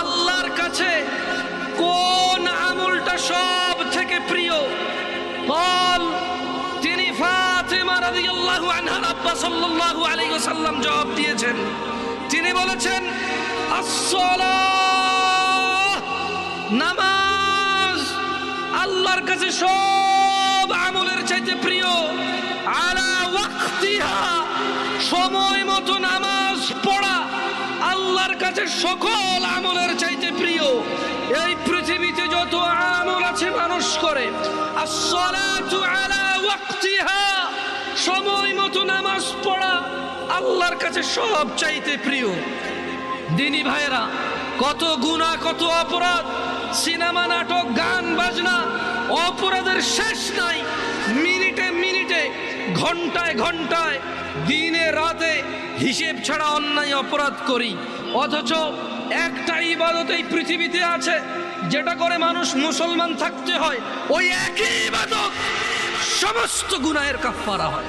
আল্লাহর কাছে কোন আমলটা সব থেকে প্রিয়? বল তিনি ওয়াসাল্লাম জবাব দিয়েছেন, তিনি বলেছেন নামাজ আল্লাহর কাছে সব আমলের চাইতে প্রিয়। সময় মতো নামাজ পড়া আল্লাহর কাছে সকল আমলের চাইতে প্রিয়। এই পৃথিবীতে যত আমল আছে মানুষ করে। সময় মতো নামাজ পড়া আল্লাহর কাছে সব চাইতে প্রিয়। দিনী ভাইয়েরা, কত গুণা কত অপরাধ, সিনেমা, নাটক, গান, বাজনা, অপরাধের শেষ নাই। ঘন্টায় ঘন্টায়, দিনে রাতে হিসেব ছাড়া অন্যায় অপরাধ করি। অথচ একটা ইবাদত এই পৃথিবীতে আছে, যেটা করে মানুষ মুসলমান থাকতে হয়। ওই একই ইবাদত সমস্ত গুণায়ের কাফারা হয়।